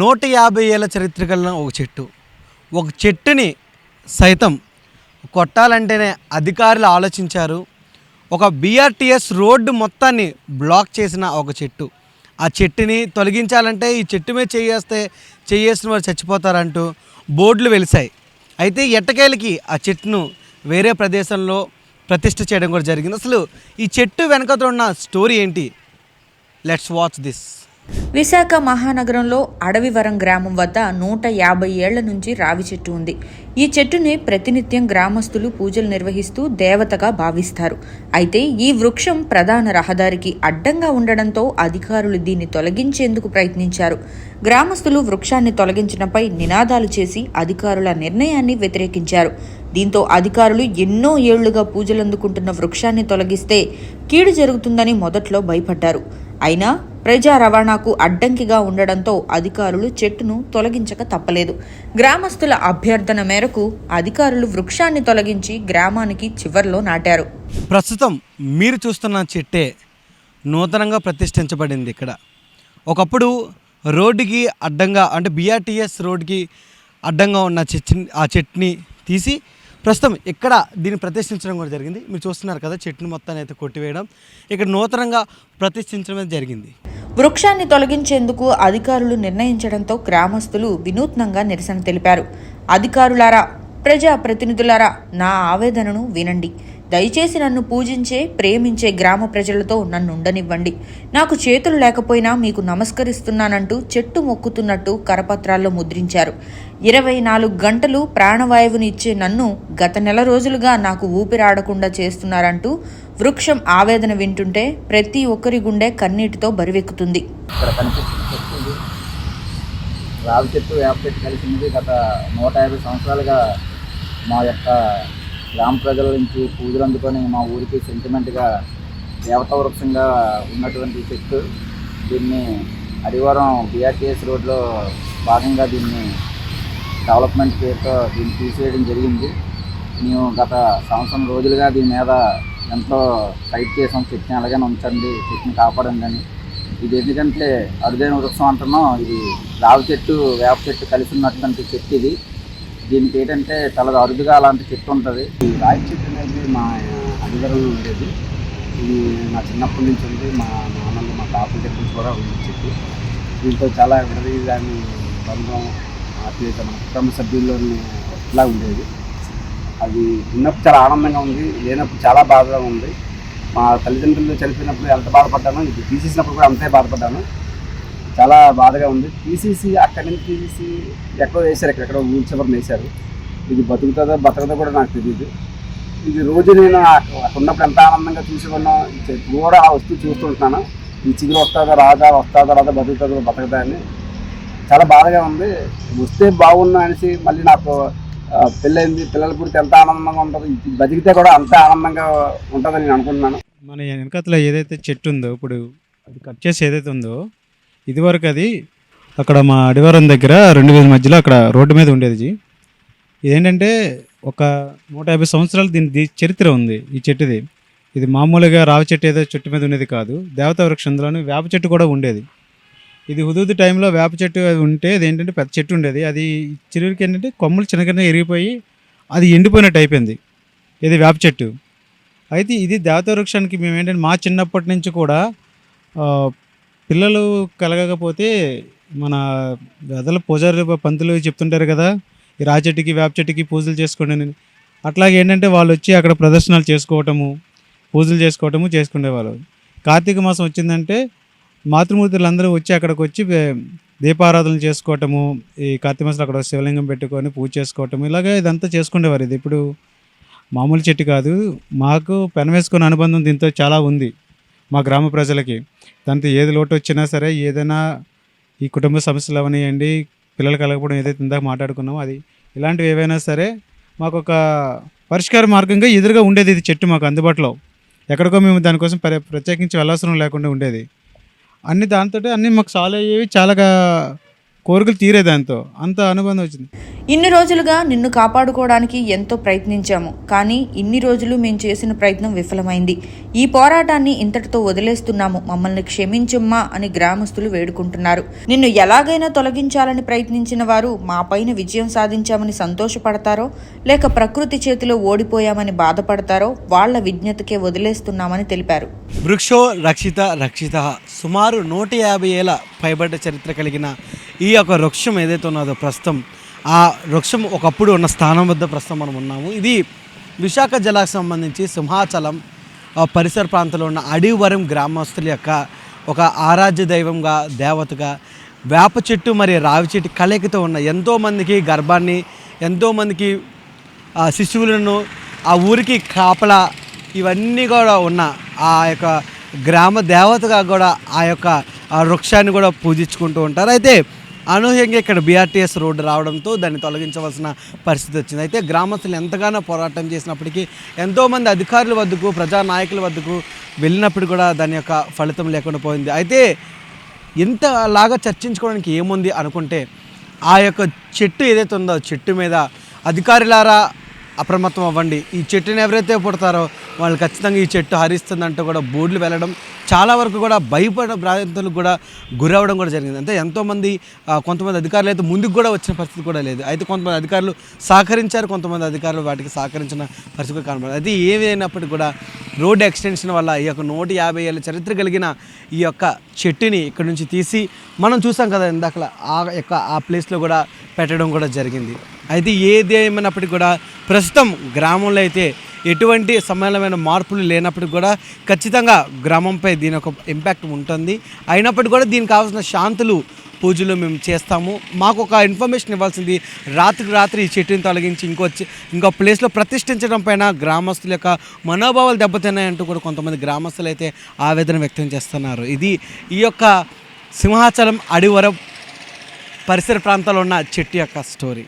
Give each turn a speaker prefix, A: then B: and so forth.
A: నూట యాభై ఏళ్ళ చరిత్ర కలిగిన ఒక చెట్టు. ఒక చెట్టుని సైతం కొట్టాలంటేనే అధికారులు ఆలోచించారు. ఒక బీఆర్టీఎస్ రోడ్డు మొత్తాన్ని బ్లాక్ చేసిన ఒక చెట్టు. ఆ చెట్టుని తొలగించాలంటే ఈ చెట్టు మీద చేయేస్తే చేయేసిన వారు చచ్చిపోతారంటూ బోర్డులు వెలిసాయి అయితే ఎట్టకేలకి ఆ చెట్టును వేరే ప్రదేశంలో ప్రతిష్ఠ చేయడం కూడా జరిగింది. అసలు ఈ చెట్టు వెనకతో ఉన్న స్టోరీ ఏంటి? లెట్స్ వాచ్ దిస్
B: విశాఖ మహానగరంలో అడవివరం గ్రామం వద్ద నూట యాభై ఏళ్ళ నుంచి రావి చెట్టు ఉంది. ఈ చెట్టుని ప్రతినిత్యం గ్రామస్తులు పూజలు నిర్వహిస్తూ దేవతగా భావిస్తారు. అయితే ఈ వృక్షం ప్రధాన రహదారికి అడ్డంగా ఉండడంతో అధికారులు దీన్ని తొలగించేందుకు ప్రయత్నించారు. గ్రామస్తులు వృక్షాన్ని తొలగించడంపై నినాదాలు చేసి అధికారుల నిర్ణయాన్ని వ్యతిరేకించారు. దీంతో అధికారులు ఎన్నో ఏళ్ళుగా పూజలందుకుంటున్న వృక్షాన్ని తొలగిస్తే కీడు జరుగుతుందని మొదట్లో భయపడ్డారు. అయినా ప్రజా రవాణాకు అడ్డంకిగా ఉండడంతో అధికారులు చెట్టును తొలగించక తప్పలేదు. గ్రామస్తుల అభ్యర్థన మేరకు అధికారులు వృక్షాన్ని తొలగించి గ్రామానికి చివర్లో నాటారు.
A: ప్రస్తుతం మీరు చూస్తున్న చెట్టే నూతనంగా ప్రతిష్ఠించబడింది ఇక్కడ. ఒకప్పుడు రోడ్డుకి అడ్డంగా అంటే బీఆర్టీఎస్ రోడ్డుకి అడ్డంగా ఉన్న చెట్ ఆ చెట్టుని తీసి ప్రస్తుతం ఇక్కడ దీన్ని ప్రతిష్ఠించడం కూడా జరిగింది. మీరు చూస్తున్నారు కదా చెట్టుని మొత్తాన్ని అయితే కొట్టివేయడం. ఇక్కడ నూతనంగా ప్రతిష్ఠించడం జరిగింది.
B: వృక్షాన్ని తొలగించేందుకు అధికారులు నిర్ణయించడంతో గ్రామస్తులు వినూత్నంగా నిరసన తెలిపారు. అధికారులారా ప్రజా ప్రతినిధులారా నా ఆవేదనను వినండి. దయచేసి నన్ను పూజించే ప్రేమించే గ్రామ ప్రజలతో నన్ను ఉండనివ్వండి. నాకు చేతులు లేకపోయినా మీకు నమస్కరిస్తున్నానంటూ చెట్టు మొక్కుతున్నట్టు కరపత్రాల్లో ముద్రించారు. ఇరవై నాలుగు గంటలు ప్రాణవాయువుని ఇచ్చే నన్ను గత నెల రోజులుగా నాకు ఊపిరాడకుండా చేస్తున్నారంటూ వృక్షం ఆవేదన వింటుంటే ప్రతి ఒక్కరి గుండె కన్నీటితో బరివెక్కుతుంది.
C: రావి చెట్టు వేప చెట్టు కలిసింది గత నూట యాభై సంవత్సరాలుగా మా యొక్క గ్రామ ప్రజల నుంచి పూజలు అందుకొని మా ఊరికి సెంటిమెంట్గా దేవతా వృక్షంగా ఉన్నటువంటి చెట్టు దీన్ని అడివారం బీఆర్టీఎస్ రోడ్లో భాగంగా దీన్ని డెవలప్మెంట్ పేరుతో దీన్ని తీసేయడం జరిగింది. మేము గత సంవత్సరం రోజులుగా దీని మీద ఎంతో ఫైట్ చేసాం చెట్టుని అలాగే ఉంచండి చెట్టుని కాపాడండి అని. ఇది ఎందుకంటే అరుదైన వృక్షం అంటున్నాం. ఇది రావి చెట్టు వేప చెట్టు కలిసి ఉన్నటువంటి చెట్టు ఇది. దీనికి ఏంటంటే చాలా అరుదుగా అలాంటి చెట్టు ఉంటుంది.
D: ఈ రాయి చెట్టు అనేది మా అధికారంలో ఉండేది. ఇది నా చిన్నప్పటి నుంచి ఉంది. మా నాన్నలు మా తాతల దగ్గర నుంచి కూడా ఉంది చెట్టు. దీంతో చాలా విడదీయాలని బంధం ఆత్మీయత మన కుటుంబ సభ్యుల్లోని ఇట్లా ఉండేది. అది ఉన్నప్పుడు చాలా ఆనందంగా ఉంది. లేనప్పుడు చాలా బాధగా ఉంది. మా తల్లిదండ్రులు చనిపోయినప్పుడు ఎంత బాధపడ్డానో ఇది తీసేసినప్పుడు కూడా అంతే బాధపడ్డాను. చాలా బాధగా ఉంది. పీసీసీ అక్కడి నుంచి పీసీసీ ఎక్కడో వేశారు. ఎక్కడెక్కడో ఊరి చివరిని వేశారు. ఇది బతుకుతుందో బతకదో కూడా నాకు తెలియదు ఇది రోజు నేను అక్కడ ఉన్నప్పుడు ఎంత ఆనందంగా చూసుకున్నాం ఈ చెట్టు కూడా ఆ వస్తువు చూస్తుంటున్నాను ఈ చిగురు వస్తుందా రాదా వస్తుందా రాదా బతుకుతుందో బతకదా అని. చాలా బాధగా ఉంది. వస్తే బాగున్నా అనేసి మళ్ళీ నాకు పెళ్ళైంది పిల్లల గురించి ఎంత ఆనందంగా ఉంటుంది బతికితే కూడా అంత ఆనందంగా ఉంటుందని నేను అనుకుంటున్నాను.
E: మన వెనకతలో ఏదైతే చెట్టు ఉందో ఇప్పుడు అది కట్ చేసి ఏదైతే ఉందో ఇదివరకు అది అక్కడ మా అడివారం దగ్గర రెండు వేల మధ్యలో అక్కడ రోడ్డు మీద ఉండేది జీ. ఇదేంటంటే ఒక నూట యాభై సంవత్సరాలు దీని దీ- చరిత్ర ఉంది ఈ చెట్టుది. ఇది మామూలుగా రావి చెట్టు ఏదో చెట్టు మీద ఉండేది కాదు. దేవతా వృక్షంలోని వేప చెట్టు కూడా ఉండేది. ఇది హుదూదు టైంలో వేప చెట్టు అది ఉంటే అది ఏంటంటే పెద్ద చెట్టు ఉండేది. అది చిరువురికి ఏంటంటే కొమ్మలు చిన్నగా ఎరిగిపోయి అది ఎండిపోయినట్టు అయిపోయింది. ఇది వేప చెట్టు. అయితే ఇది దేవతా వృక్షానికి మేము ఏంటంటే మా చిన్నప్పటి నుంచి కూడా పిల్లలు కలగకపోతే మన వెదల పూజారి పంతులు చెప్తుంటారు కదా ఈ రావి చెట్టుకి వేప చెట్టుకి పూజలు చేసుకోండి అని. అట్లాగే ఏంటంటే వాళ్ళు వచ్చి అక్కడ ప్రదర్శనలు చేసుకోవటము పూజలు చేసుకోవటము చేసుకునేవాళ్ళు కార్తీక మాసం వచ్చిందంటే మాతృమూర్తులు అందరూ వచ్చి అక్కడికి వచ్చి దీపారాధనలు చేసుకోవటము ఈ కార్తీక మాసంలో అక్కడ శివలింగం పెట్టుకొని పూజ చేసుకోవటం ఇలాగే ఇదంతా చేసుకునేవారు ఇది. ఇప్పుడు మామూలు చెట్టు కాదు మాకు పెన వేసుకున్న అనుబంధం దీంతో చాలా ఉంది. మా గ్రామ ప్రజలకి. దాంతో ఏది లోటు వచ్చినా సరే ఏదైనా ఈ కుటుంబ సమస్యలు అవనివ్వండి పిల్లలు కలగకపోవడం ఏదైతే ఇందాక మాట్లాడుకున్నామో అది. ఇలాంటివి ఏవైనా సరే మాకు ఒక పరిష్కార మార్గంగా ఎదురుగా ఉండేది ఇది చెట్టు మాకు అందుబాటులో. ఎక్కడికో మేము దానికోసం ప్ర ప్రత్యేకించి వెళ్ళవసరం లేకుండా ఉండేది. అన్ని దాంతో అన్నీ మాకు సాల్వ్ అయ్యేవి చాలా కోరికలు తీరే దాంతో అంత అనుబంధం వచ్చింది.
B: ఇన్ని రోజులుగా నిన్ను కాపాడుకోవడానికి ఎంతో ప్రయత్నించాము కానీ ఇన్ని రోజులు మేము చేసిన ప్రయత్నం విఫలమైంది. ఈ పోరాటాన్ని ఇంతటితో వదిలేస్తున్నాము మమ్మల్ని క్షమించమ్మా అని గ్రామస్తులు వేడుకుంటున్నారు. నిన్ను ఎలాగైనా తొలగించాలని ప్రయత్నించిన వారు మా పైన విజయం సాధించామని సంతోషపడతారో లేక ప్రకృతి చేతిలో ఓడిపోయామని బాధపడతారో వాళ్ళ విజ్ఞతకే వదిలేస్తున్నామని తెలిపారు.
A: వృక్షో రక్షిత రక్షిత సుమారు నూట యాభై ఏళ్ళ పైబడ్డ చరిత్ర కలిగిన ఈ యొక్క వృక్షం ఏదైతే ఉన్నదో ప్రస్తుతం ఆ వృక్షం ఒకప్పుడు ఉన్న స్థానం వద్ద ప్రస్తుతం మనం ఉన్నాము. ఇది విశాఖ జిల్లాకు సంబంధించి సింహాచలం పరిసర ప్రాంతంలో ఉన్న అడివరం గ్రామస్తుల యొక్క ఒక ఆరాధ్య దైవంగా దేవతగా వేప చెట్టు మరి రావి చెట్టు కలయికతో ఉన్న ఎంతోమందికి గర్భాన్ని ఎంతోమందికి శిశువులను ఆ ఊరికి కాపల ఇవన్నీ కూడా ఉన్న ఆ యొక్క గ్రామ దేవతగా కూడా ఆ యొక్క ఆ వృక్షాన్ని కూడా పూజించుకుంటూ ఉంటారు. అయితే అనూహ్యంగా ఇక్కడ బీఆర్టీఎస్ రోడ్డు రావడంతో దాన్ని తొలగించవలసిన పరిస్థితి వచ్చింది. అయితే గ్రామస్తులు ఎంతగానో పోరాటం చేసినప్పటికీ ఎంతోమంది అధికారుల వద్దకు ప్రజానాయకుల వద్దకు వెళ్ళినప్పుడు కూడా దాని యొక్క ఫలితం లేకుండా పోయింది. అయితే ఇంతలాగా చర్చించుకోవడానికి ఏముంది అనుకుంటే ఆ యొక్క చెట్టు ఏదైతే ఉందో చెట్టు మీద అధికారులారా అప్రమత్తం అవ్వండి. ఈ చెట్టుని ఎవరైతే పుడతారో వాళ్ళు ఖచ్చితంగా ఈ చెట్టు హరిస్తుందంటూ కూడా బోర్డులు వెళ్ళడం చాలా వరకు కూడా భయపడ ప్రాంతాలకు కూడా గురవడం కూడా జరిగింది. అంటే ఎంతోమంది కొంతమంది అధికారులు అయితే ముందుకు కూడా వచ్చిన పరిస్థితి కూడా లేదు. అయితే కొంతమంది అధికారులు సహకరించారు కొంతమంది అధికారులు వాటికి సహకరించిన పరిస్థితి కూడా కనబడదు అయితే ఏమైనప్పటికీ కూడా రోడ్ ఎక్స్టెన్షన్ వల్ల ఈ యొక్క నూట యాభై ఏళ్ళ చరిత్ర కలిగిన ఈ యొక్క చెట్టుని ఇక్కడ నుంచి తీసి మనం చూసాం కదా ఇందాక ఆ యొక్క ఆ ప్లేస్లో కూడా పెట్టడం కూడా జరిగింది. అయితే ఏది ఏమైనప్పటికీ కూడా ప్రస్తుతం గ్రామంలో అయితే ఎటువంటి సమానమైన మార్పులు లేనప్పటికి కూడా ఖచ్చితంగా గ్రామంపై దీని ఒక ఇంపాక్ట్ ఉంటుంది. అయినప్పటికీ కూడా దీనికి కావాల్సిన శాంతులు పూజలు మేము చేస్తాము. మాకు ఒక ఇన్ఫర్మేషన్ ఇవ్వాల్సింది రాత్రికి రాత్రి ఈ చెట్టుని తొలగించి ఇంకో ఇంకో ప్లేస్లో ప్రతిష్ఠించడం పైన గ్రామస్తుల యొక్క మనోభావాలు దెబ్బతిన్నాయంటూ కూడా కొంతమంది గ్రామస్తులు అయితే ఆవేదన వ్యక్తం చేస్తున్నారు. ఇది ఈ యొక్క సింహాచలం అడివరం పరిసర ప్రాంతాల్లో ఉన్న చెట్టు యొక్క స్టోరీ.